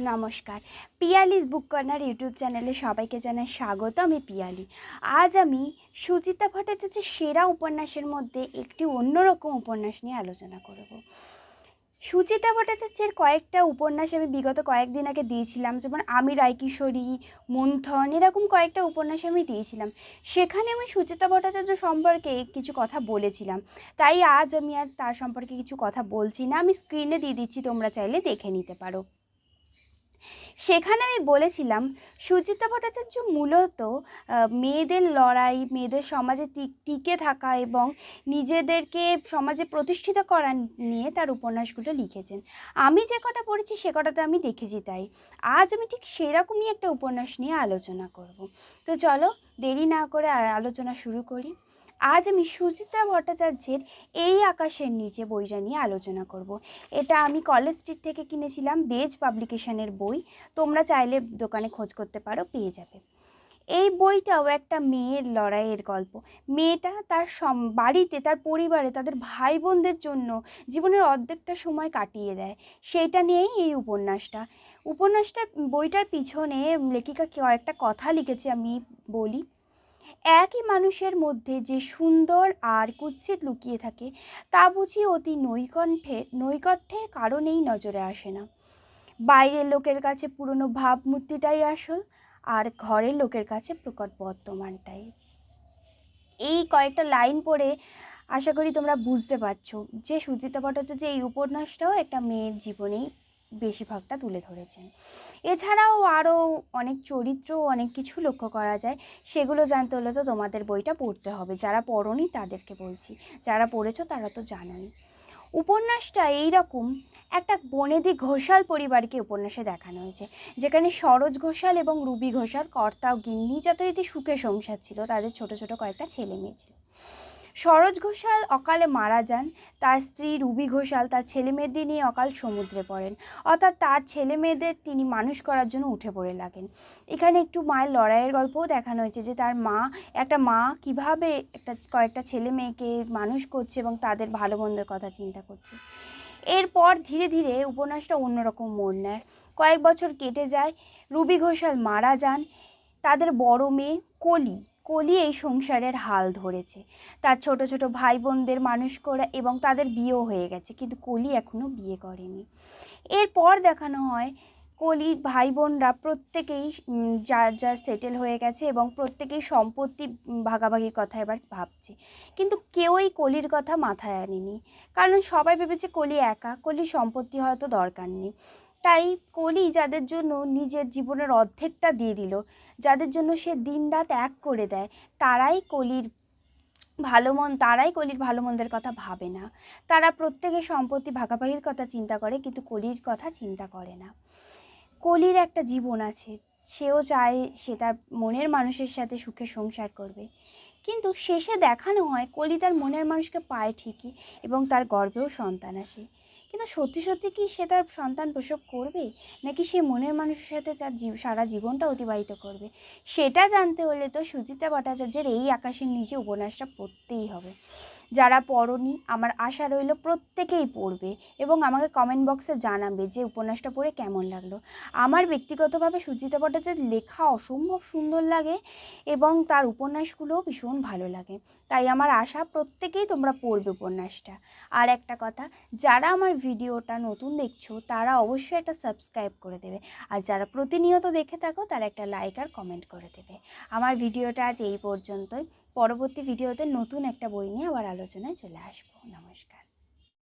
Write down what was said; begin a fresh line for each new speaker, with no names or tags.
নমস্কার। পিয়ালিস বুক corner YouTube চ্যানেলে সবাইকে জানাই স্বাগত, আমি পিয়ালি। আজ আমি সুচিতা ভট্টাচার্যের সেরা উপন্যাসের মধ্যে একটি অন্যরকম উপন্যাস নিয়ে আলোচনা করব। সুচিতা ভট্টাচার্যের কয়েকটা উপন্যাস আমি বিগত কয়েকদিন আগে দিয়েছিলাম, যেমন আমি রায়কিশোরী, মন্থন, এরকম কয়েকটা উপন্যাস আমি দিয়েছিলাম। সেখানে আমি সুচিতা ভট্টাচার্য সম্পর্কে কিছু কথা বলেছিলাম। তাই আজ আমি আর তার সম্পর্কে কিছু কথা বলছি না, আমি স্ক্রিনে দিয়ে দিচ্ছি, তোমরা চাইলে দেখে নিতে পারো। সেখানে আমি বলেছিলাম, সুচিত্রা ভট্টাচার্য মূলত মেয়েদের লড়াই, মেয়েদের সমাজে টিকে থাকা এবং নিজেদেরকে সমাজে প্রতিষ্ঠিত করা নিয়ে তার উপন্যাসগুলো লিখেছেন। আমি যে কটা পড়েছি সে কটাতে আমি দেখেছি তাই। আজ আমি ঠিক সেরকমই একটা উপন্যাস নিয়ে আলোচনা করব। তো চলো, দেরি না করে আলোচনা শুরু করি। আজ আমি সুচিত্রা ভট্টাচার্যের এই আকাশের নিচে বইটা নিয়ে আলোচনা করব। এটা আমি কলেজ স্ট্রিট থেকে কিনেছিলাম, দেজ পাবলিকেশনের বই। তোমরা চাইলে দোকানে খোঁজ করতে পারো, পেয়ে যাবে। এই বইটাও একটা মেয়ের লড়াইয়ের গল্প। মেয়েটা তার সম, বাড়িতে, তার পরিবারে, তাদের ভাই বোনদের জন্য জীবনের অর্ধেকটা সময় কাটিয়ে দেয়। সেইটা নিয়েই এই উপন্যাসটা। উপন্যাসটা বইটার পিছনে লেখিকা কয়েকটা কথা লিখেছে, আমি বলি। একই মানুষের মধ্যে যে সুন্দর আর কুৎসিত লুকিয়ে থাকে, তা বুঝি অতি নৈকণ্ঠে, নৈকট্যের কারণেই নজরে আসে না। বাইরের লোকের কাছে পুরনো ভাবমূর্তিটাই আসল, আর ঘরের লোকের কাছে প্রকট বর্তমানটাই। এই কয়েকটা লাইন পড়ে আশা করি তোমরা বুঝতে পারছ যে সুচিতা ভট্টাচার্য এই উপন্যাসটাও একটা মেয়ের জীবনেই বেশিরভাগটা তুলে ধরেছেন। এছাড়াও আরও অনেক চরিত্র, অনেক কিছু লক্ষ্য করা যায়। সেগুলো জানতে হলে তো তোমাদের বইটা পড়তে হবে। যারা পড়োনি তাদেরকে বলছি। যারা পড়েছো তারা তো জানোই। উপন্যাসটা এইরকম। একটা বনেদি ঘোষাল পরিবারকে উপন্যাসে দেখানো হয়েছে। যেখানে সরোজ ঘোষাল এবং রুবি ঘোষাল, কর্তা ও গিন্নি যথারীতি সুখে সংসার ছিল। তাদের ছোট ছোট কয়েকটা ছেলে মেয়ে ছিল। সরোজ ঘোষাল অকালে মারা যান। তার স্ত্রী রুবি ঘোষাল তার ছেলে মেয়েদের নিয়ে অকাল সমুদ্রে পড়েন। অর্থাৎ তার ছেলে মেয়েদের তিনি মানুষ করার জন্য উঠে পড়ে লাগেন। এখানে একটু মায়ের লড়াইয়ের গল্পও দেখানো হয়েছে যে তার মা, একটা মা কীভাবে একটা কয়েকটা ছেলে মেয়েকে মানুষ করছে এবং তাদের ভালো মন্দের কথা চিন্তা করছে। এরপর ধীরে ধীরে উপন্যাসটা অন্যরকম মোড় নেয়। কয়েক বছর কেটে যায়, রুবি ঘোষাল মারা যান। তাদের বড় মেয়ে কলি কলি এই সংসারের হাল ধরেছে। তার ছোট ছোট ভাই বোনদের মানুষ করা এবং তাদের বিয়েও হয়ে গেছে, কিন্তু কলি এখনও বিয়ে করেনি। এরপর দেখানো হয় কলির ভাই বোনরা প্রত্যেকেই যার যার সেটেল হয়ে গেছে এবং প্রত্যেকেই সম্পত্তি ভাগাভাগির কথা এবার ভাবছে। কিন্তু কেউই কলির কথা মাথায় আনেনি। কারণ সবাই ভেবেছে কলি একা, কলির সম্পত্তি হয়তো দরকার নেই। তাই কলি যাদের জন্য নিজের জীবনের অর্ধেকটা দিয়ে দিল, যাদের জন্য সে দিন রাত এক করে দেয়, তারাই কলির ভালো মন, তারাই কলির ভালো মন্দের কথা ভাবে না। তারা প্রত্যেকে সম্পত্তি ভাগাভাগির কথা চিন্তা করে, কিন্তু কলির কথা চিন্তা করে না। কলির একটা জীবন আছে, সেও চায় সে তার মনের মানুষের সাথে সুখে সংসার করবে। কিন্তু শেষে দেখানো হয় কলি তার মনের মানুষকে পায় ঠিকই এবং তার গর্বেও সন্তান আসে। কিন্তু সত্যি সত্যি কি সে তার সন্তান প্রসব করবে? নাকি সে মনের মানুষের সাথে তার সারা জীবনটা অতিবাহিত করবে? সেটা জানতে হলে তো সুচিতা ভট্টাচার্যের এই আকাশের নিচে উপন্যাসটা পড়তেই হবে। যারা পড়নি, আমার আশা রইল প্রত্যেকেই পড়বে এবং আমাকে কমেন্ট বক্সে জানাবে যে উপন্যাসটা পড়ে কেমন লাগল। আমার ব্যক্তিগতভাবে সুচিতা ভট্টাচার্যের লেখা অসম্ভব সুন্দর লাগে এবং তার উপন্যাসগুলোও ভীষণ ভালো লাগে। তাই আমার আশা প্রত্যেকেই তোমরা পড়বে উপন্যাসটা। আর একটা কথা, যারা আমার ভিডিওটা নতুন দেখছ, তারা অবশ্যই একটা সাবস্ক্রাইব করে দেবে। আর যারা প্রতিনিয়ত দেখে থাকো, তারা একটা লাইক আর কমেন্ট করে দেবে। আমার ভিডিওটা আজ এই পর্যন্তই। পরবর্তী ভিডিওতে নতুন একটা বই নিয়ে আবার আলোচনায় চলে আসব। নমস্কার।